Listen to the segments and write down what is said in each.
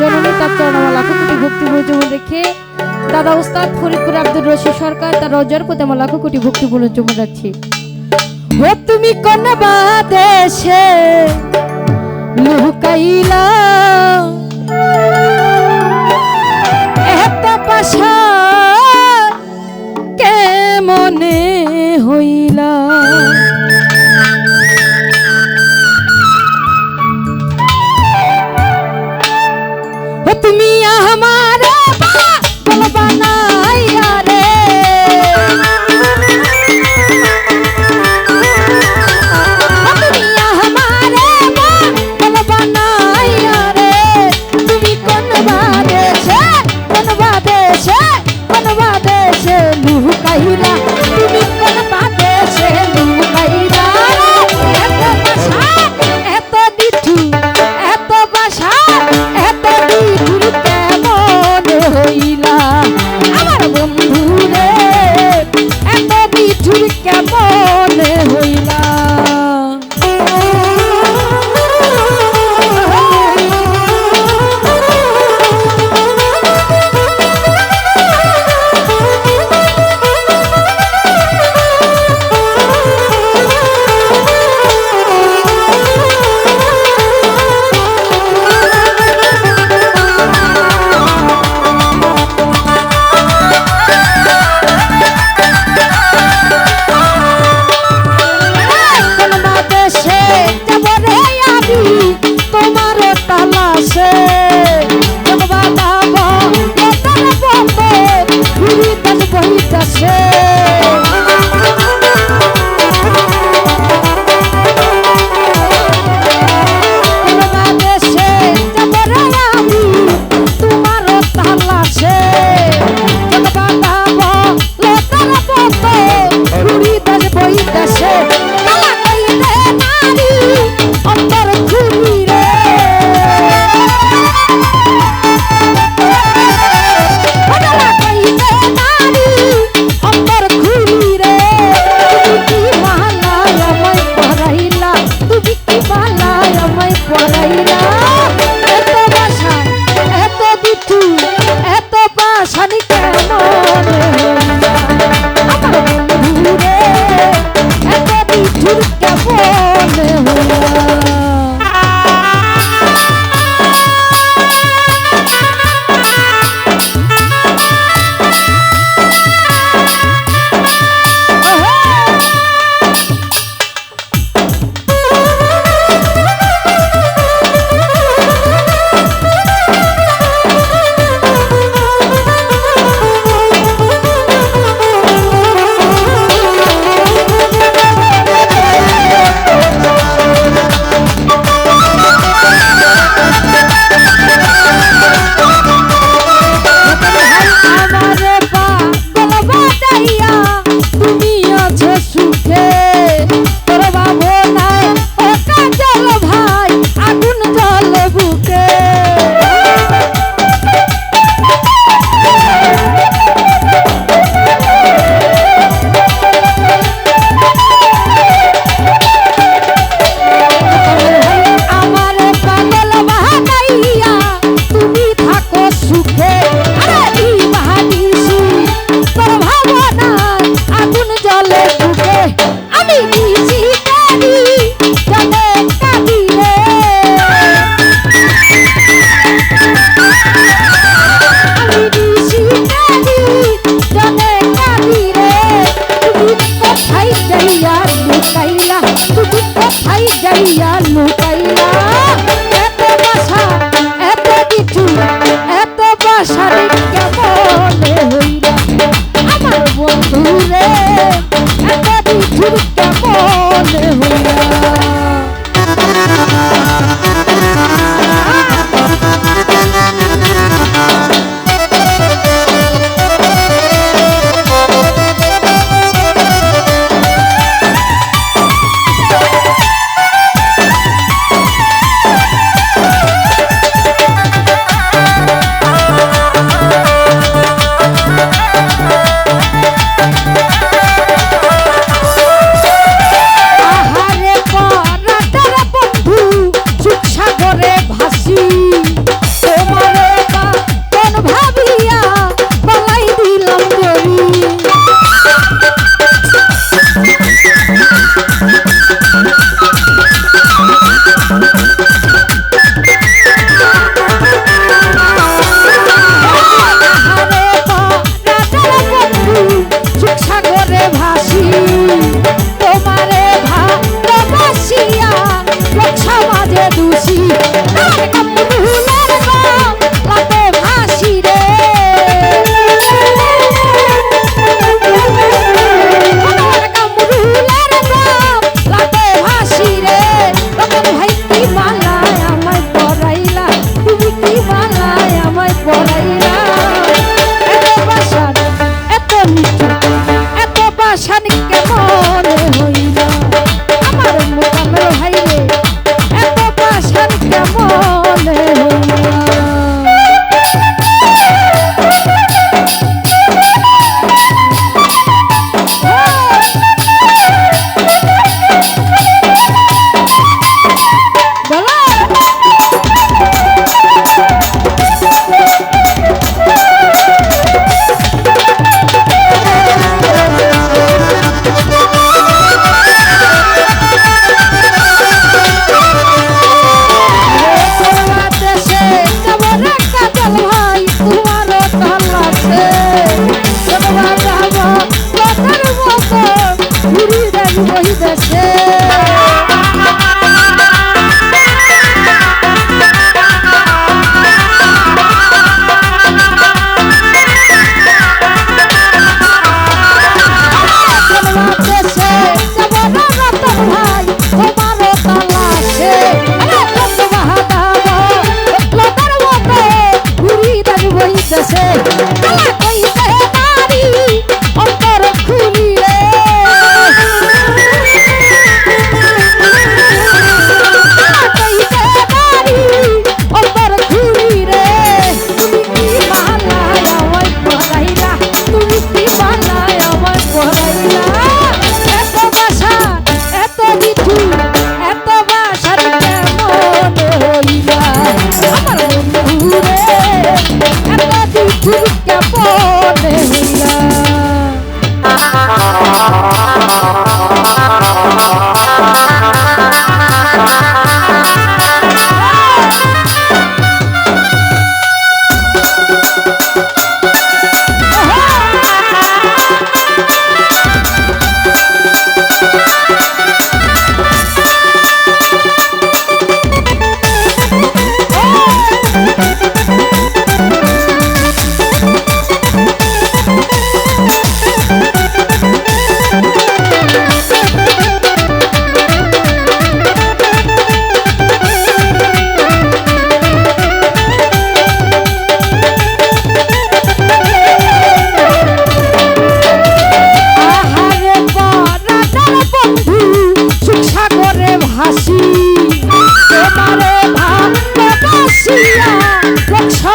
জননী তার চরণমা লাখ কোটি ভক্তি প্রচুর রেখে দাদা উস্তাদ ফরিদপুর আব্দুর রশিদ সরকার তার রজার প্রতি আমার লাখ কোটি ভক্তি প্রচুর যাচ্ছি। ও তুমি কোন বাদেশে লুকাইলা? এত পাশা কেমনে ও তুমি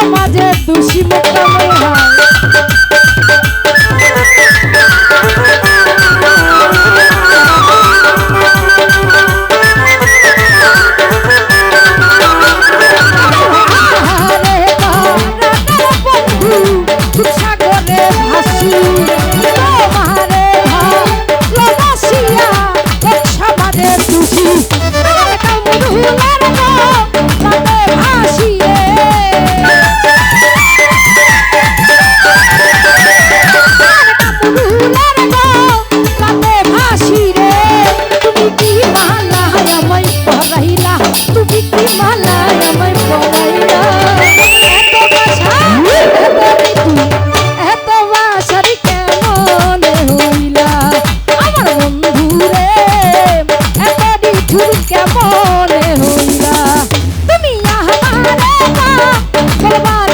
সমাজের দুষি মোকামে হয় Bye-bye.